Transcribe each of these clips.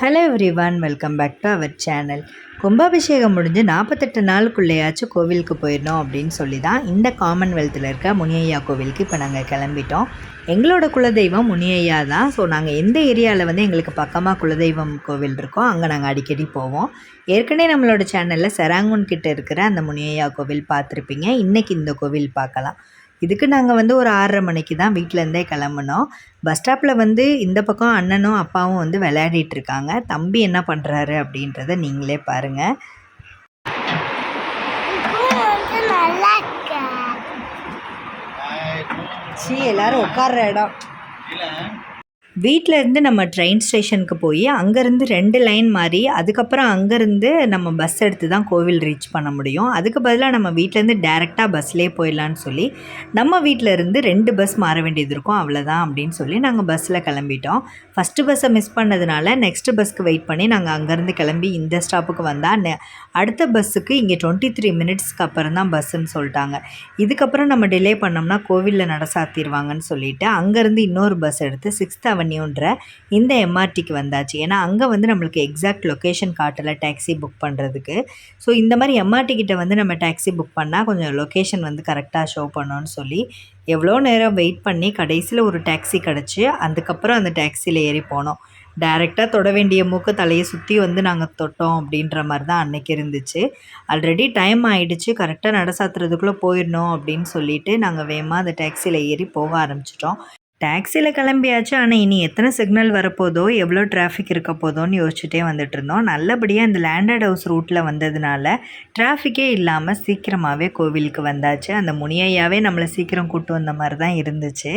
Hello everyone welcome back to our channel கும்பாபிஷேகம் முடிஞ்சு நாற்பத்தெட்டு நாளுக்குள்ளேயாச்சும் கோவிலுக்கு போயிடணும் அப்படின்னு சொல்லி தான் இந்த காமன்வெல்த்தில் இருக்க முனியையா கோவிலுக்கு இப்போ நாங்கள் கிளம்பிட்டோம். எங்களோட குலதெய்வம் முனியையா தான் ஸோ நாங்கள் எந்த ஏரியாவில் வந்து எங்களுக்கு பக்கமாக குலதெய்வம் கோவில் இருக்கோ அங்கே நாங்கள் அடிக்கடி போவோம். ஏற்கனவே நம்மளோட சேனலில் செராங்கூன் கிட்டே இருக்கிற அந்த முனியையா கோவில் பார்த்துருப்பீங்க. இன்றைக்கி இந்த கோவில் பார்க்கலாம். இதுக்கு நாங்கள் வந்து ஒரு ஆறரை மணிக்கு தான் வீட்டிலேருந்தே கிளம்புனோம். பஸ் ஸ்டாப்பில் வந்து இந்த பக்கம் அண்ணனும் அப்பாவும் வந்து விளையாடிட்டு இருக்காங்க. தம்பி என்ன பண்ணுறாரு அப்படின்றத நீங்களே பாருங்கள் சி எல்லாரும் உட்கார்ற இடம். வீட்டில் இருந்து நம்ம ட்ரெயின் ஸ்டேஷனுக்கு போய் அங்கேருந்து ரெண்டு லைன் மாறி அதுக்கப்புறம் அங்கேருந்து நம்ம பஸ் எடுத்து தான் கோவில் ரீச் பண்ண முடியும். அதுக்கு பதிலாக நம்ம வீட்டிலேருந்து டேரெக்டாக பஸ்லேயே போயிடலான்னு சொல்லி நம்ம வீட்டில் இருந்து ரெண்டு பஸ் மாற வேண்டியது இருக்கும். அவ்வளோதான் அப்படின்னு சொல்லி நாங்கள் பஸ்ஸில் கிளம்பிட்டோம். ஃபஸ்ட்டு பஸ்ஸை மிஸ் பண்ணதுனால நெக்ஸ்ட்டு பஸ்க்கு வெயிட் பண்ணி நாங்கள் அங்கேருந்து கிளம்பி இந்த ஸ்டாப்புக்கு வந்தால் நெ- அடுத்த பஸ்ஸுக்கு இங்கே டுவெண்ட்டி த்ரீ மினிட்ஸ்க்கு அப்புறம் தான் பஸ்ஸுன்னு சொல்லிட்டாங்க. இதுக்கப்புறம் நம்ம டிலே பண்ணோம்னா கோவிலில் நட சாத்திடுவாங்கன்னு சொல்லிட்டு அங்கேருந்து இன்னொரு பஸ் எடுத்து சிக்ஸ்த் அவென்யூன்ற இந்த எம்ஆர்டிக்கு வந்தாச்சு. ஏன்னா அங்கே வந்து நம்மளுக்கு எக்ஸாக்ட் லொக்கேஷன் காட்டலை டாக்ஸி புக் பண்ணுறதுக்கு ஸோ இந்த மாதிரி எம்ஆர்டி கிட்ட வந்து நம்ம டாக்ஸி புக் பண்ணால் கொஞ்சம் லொக்கேஷன் வந்து கரெக்டாக ஷோ பண்ணோன்னு சொல்லி எவ்வளோ நேரம் வெயிட் பண்ணி கடைசியில் ஒரு டாக்ஸி கிடச்சி அதுக்கப்புறம் அந்த டாக்ஸியில் ஏறி போனோம். டைரெக்டாக தொட வேண்டிய மூக்க தலையை சுற்றி வந்து நாங்கள் தொட்டோம் அப்படின்ற மாதிரி தான் அன்றைக்கி இருந்துச்சு. ஆல்ரெடி டைம் ஆயிடுச்சு. கரெக்டாக நட சாத்துறதுக்குள்ளே போயிடணும் அப்படின்னு சொல்லிட்டு நாங்கள் வேகமாக அந்த டாக்ஸியில் ஏறி போக ஆரம்பிச்சிட்டோம். டாக்ஸியில் கிளம்பியாச்சு. ஆனால் இனி எத்தனை சிக்னல் வரப்போதோ எவ்வளோ டிராஃபிக் இருக்க போதோன்னு யோசிச்சுட்டே வந்துட்டு இருந்தோம் நல்லபடியாக இந்த லேண்டட் ஹவுஸ் ரூட்டில் வந்ததுனால டிராஃபிக்கே இல்லாமல் சீக்கிரமாகவே கோவிலுக்கு வந்தாச்சு. அந்த முனியையாவே நம்மளை சீக்கிரம் கூட்டு வந்த மாதிரி தான் இருந்துச்சு.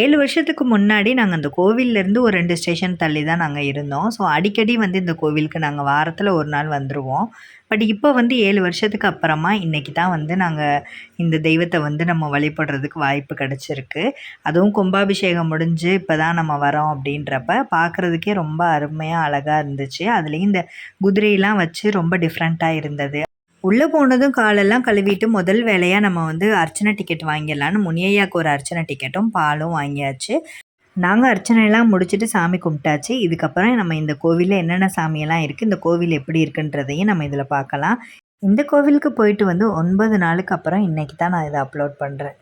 ஏழு வருஷத்துக்கு முன்னாடி நாங்கள் அந்த கோவில்லேருந்து ஒரு ரெண்டு ஸ்டேஷன் தள்ளி தான் நாங்கள் இருந்தோம். ஸோ அடிக்கடி வந்து இந்த கோவிலுக்கு நாங்கள் வாரத்தில் ஒரு நாள் வந்துடுவோம் பட் இப்போ வந்து ஏழு வருஷத்துக்கு அப்புறமா இன்றைக்கி தான் வந்து நாங்கள் இந்த தெய்வத்தை வந்து நம்ம வழிபடுறதுக்கு வாய்ப்பு கிடச்சிருக்கு. அதுவும் கும்பாபிஷேகம் முடிஞ்சு இப்போ தான் நம்ம வரோம் அப்படின்றப்ப பார்க்குறதுக்கே ரொம்ப அருமையாக அழகாக இருந்துச்சு. அதுலேயும் இந்த குதிரையெல்லாம் வச்சு ரொம்ப டிஃப்ரெண்ட்டாக இருந்தது. உள்ளே போனதும் காலெல்லாம் கழுவிட்டு முதல் வேலையாக நம்ம வந்து அர்ச்சனை டிக்கெட் வாங்கிடலான்னு முனியையாவுக்கு ஒரு அர்ச்சனை டிக்கெட்டும் பாலும் வாங்கியாச்சு. நாங்கள் அர்ச்சனையெல்லாம் முடிச்சுட்டு சாமி கும்பிட்டாச்சு. இதுக்கப்புறம் நம்ம இந்த கோவிலில் என்னென்ன சாமியெல்லாம் இருக்குது இந்த கோவில் எப்படி இருக்குன்றதையும் நம்ம இதில் பார்க்கலாம். இந்த கோவிலுக்கு போயிட்டு வந்து ஒன்பது நாளுக்கு அப்புறம் இன்றைக்கி தான் நான் இதை அப்லோட் பண்ணுறேன்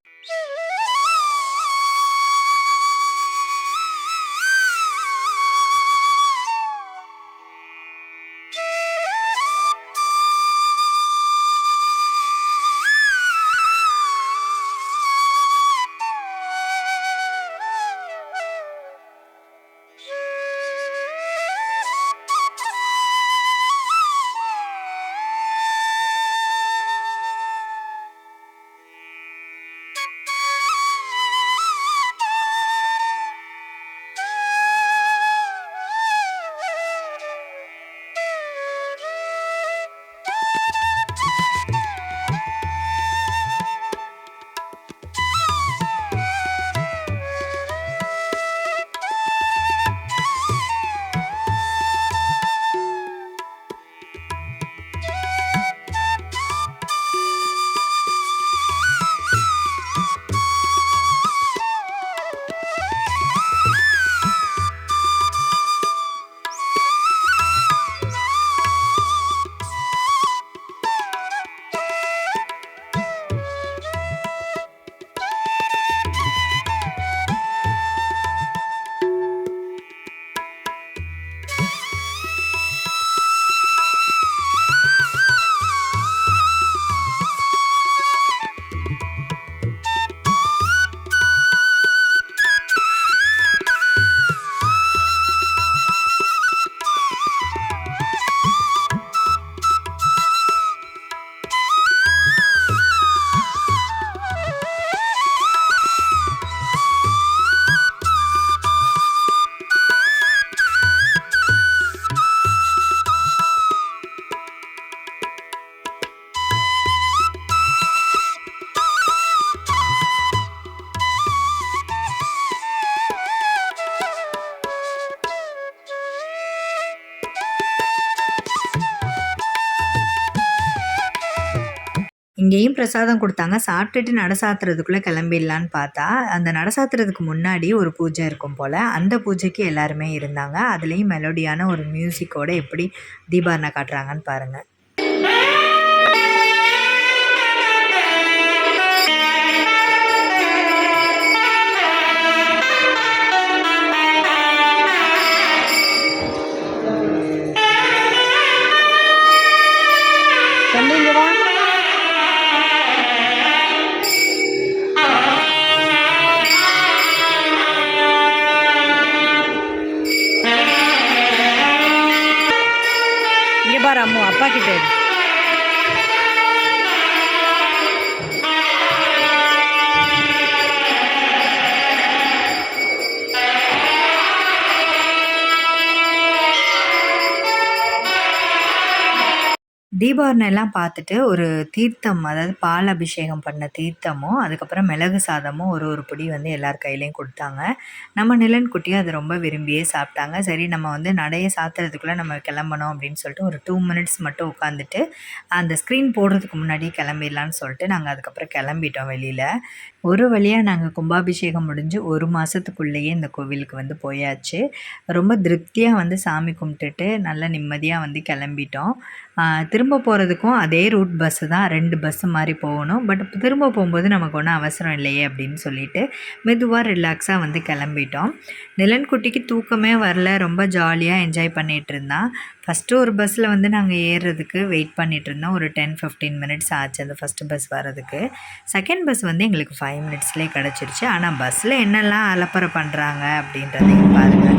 இங்கேயும் பிரசாதம் கொடுத்தாங்க. சாப்பிட்டுட்டு நடசாத்துறதுக்குள்ளே கிளம்பிடலான்னு பார்த்தா அந்த நடசாத்துறதுக்கு முன்னாடி ஒரு பூஜை இருக்கும் போல் அந்த பூஜைக்கு எல்லாருமே இருந்தாங்க. அதுலேயும் மெலோடியான ஒரு மியூசிக்கோட எப்படி தீபாரணை காட்டுறாங்கன்னு பாருங்கள் পাখিদের அம்மு எல்லாம் பார்த்துட்டு ஒரு தீர்த்தம் அதாவது பால் அபிஷேகம் பண்ண தீர்த்தமும் அதுக்கப்புறம் மிளகு சாதமும் ஒரு ஒரு பொடி வந்து எல்லார் கையிலையும் கொடுத்தாங்க. நம்ம நிலன் குட்டியும் அதை ரொம்ப விரும்பியே சாப்பிட்டாங்க. சரி நம்ம வந்து நடையை சாத்துறதுக்குள்ளே நம்ம கிளம்பணும் அப்படின்னு சொல்லிட்டு ஒரு டூ மினிட்ஸ் மட்டும் உட்காந்துட்டு அந்த ஸ்க்ரீன் போடுறதுக்கு முன்னாடி கிளம்பிடலான்னு சொல்லிட்டு நாங்கள் அதுக்கப்புறம் கிளம்பிட்டோம் வெளியில். ஒரு வழியாக நாங்கள் கும்பாபிஷேகம் முடிஞ்சு ஒரு மாதத்துக்குள்ளேயே இந்த கோவிலுக்கு வந்து போயாச்சு. ரொம்ப திருப்தியாக வந்து சாமி கும்பிட்டுட்டு நல்லா நிம்மதியாக வந்து கிளம்பிட்டோம். திரும்ப போகிறதுக்கும் அதே ரூட் பஸ்ஸு தான். ரெண்டு பஸ்ஸு மாதிரி போகணும். பட் திரும்ப போகும்போது நமக்கு ஒன்றும் அவசரம் இல்லையே அப்படின்னு சொல்லிட்டு மெதுவாக ரிலாக்ஸாக வந்து கிளம்பிட்டோம். நிலன்குட்டிக்கு தூக்கமே வரல. ரொம்ப ஜாலியாக என்ஜாய் பண்ணிகிட்டு இருந்தான். ஃபஸ்ட்டு ஒரு பஸ்ஸில் வந்து நாங்கள் ஏறுறதுக்கு வெயிட் பண்ணிகிட்டு இருந்தோம் ஒரு டென் ஃபிஃப்டீன் மினிட்ஸ் ஆச்சு அந்த ஃபஸ்ட்டு பஸ் வர்றதுக்கு. செகண்ட் பஸ் வந்து எங்களுக்கு ஃபைவ் மினிட்ஸ்லேயே கிடச்சிருச்சு. ஆனால் பஸ்ஸில் என்னெல்லாம் அலப்பறை பண்ணுறாங்க அப்படின்றதையும் பாருங்கள்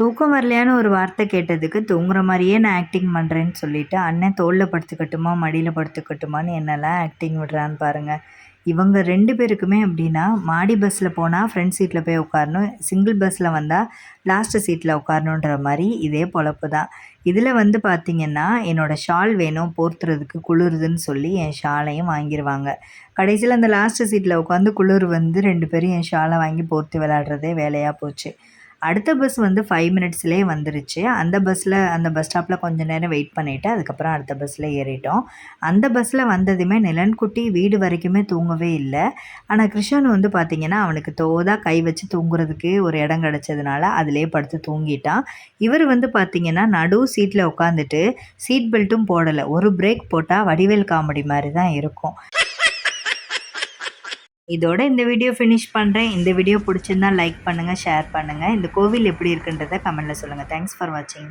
தூக்கம் வரலையான்னு ஒரு வார்த்தை கேட்டதுக்கு தூங்குற மாதிரியே நான் ஆக்டிங் பண்ணுறேன்னு சொல்லிட்டு அண்ணன் தோளில் படுத்துக்கட்டுமா மடியில் படுத்துக்கட்டுமான்னு என்னெல்லாம் ஆக்டிங் விடுறான்னு பாருங்கள் இவங்க ரெண்டு பேருக்குமே அப்படின்னா மாடி பஸ்ஸில் போனால் ஃப்ரண்ட் சீட்டில் போய் உட்காரணும் சிங்கிள் பஸ்ஸில் வந்தால் லாஸ்ட்டு சீட்டில் உட்காரணுன்ற மாதிரி இதே பொழப்பு தான் இதில் வந்து பார்த்திங்கன்னா என்னோடய ஷால் வேணும் போர்த்துறதுக்கு குளிருதுன்னு சொல்லி என் ஷாலையும் வாங்கிடுவாங்க கடைசியில் அந்த லாஸ்ட்டு சீட்டில் உட்காந்து குளிர் வந்து ரெண்டு பேரும் என் ஷாலை வாங்கி போர்த்து விளாட்றதே வேலையாக போச்சு. அடுத்த பஸ் வந்து ஃபைவ் மினிட்ஸ்லேயே வந்துருச்சு. அந்த பஸ்ஸில் அந்த பஸ் ஸ்டாப்பில் கொஞ்சம் நேரம் வெயிட் பண்ணிவிட்டு அதுக்கப்புறம் அடுத்த பஸ்ஸில் ஏறிட்டோம். அந்த பஸ்ஸில் வந்ததுமே நிலன்குட்டி வீடு வரைக்குமே தூங்கவே இல்லை. ஆனால் கிருஷ்ணன் வந்து பார்த்திங்கன்னா அவனுக்கு தோதா கை வச்சு தூங்குறதுக்கு ஒரு இடம் கிடச்சதுனால அதிலே படுத்து தூங்கிட்டான். இவர் வந்து பார்த்திங்கன்னா நடு சீட்டில் உட்காந்துட்டு சீட் பெல்ட்டும் போடலை. ஒரு பிரேக் போட்டால் வடிவேல் காமெடி மாதிரி தான் இருக்கும். இதோட இந்த வீடியோ ஃபினிஷ் பண்ணுறேன் இந்த வீடியோ பிடிச்சிருந்தா லைக் பண்ணுங்கள் ஷேர் பண்ணுங்கள் இந்த கோவில் எப்படி இருக்குன்றதை கமெண்ட்டில் சொல்லுங்கள் தேங்க்ஸ் ஃபார் வாட்சிங்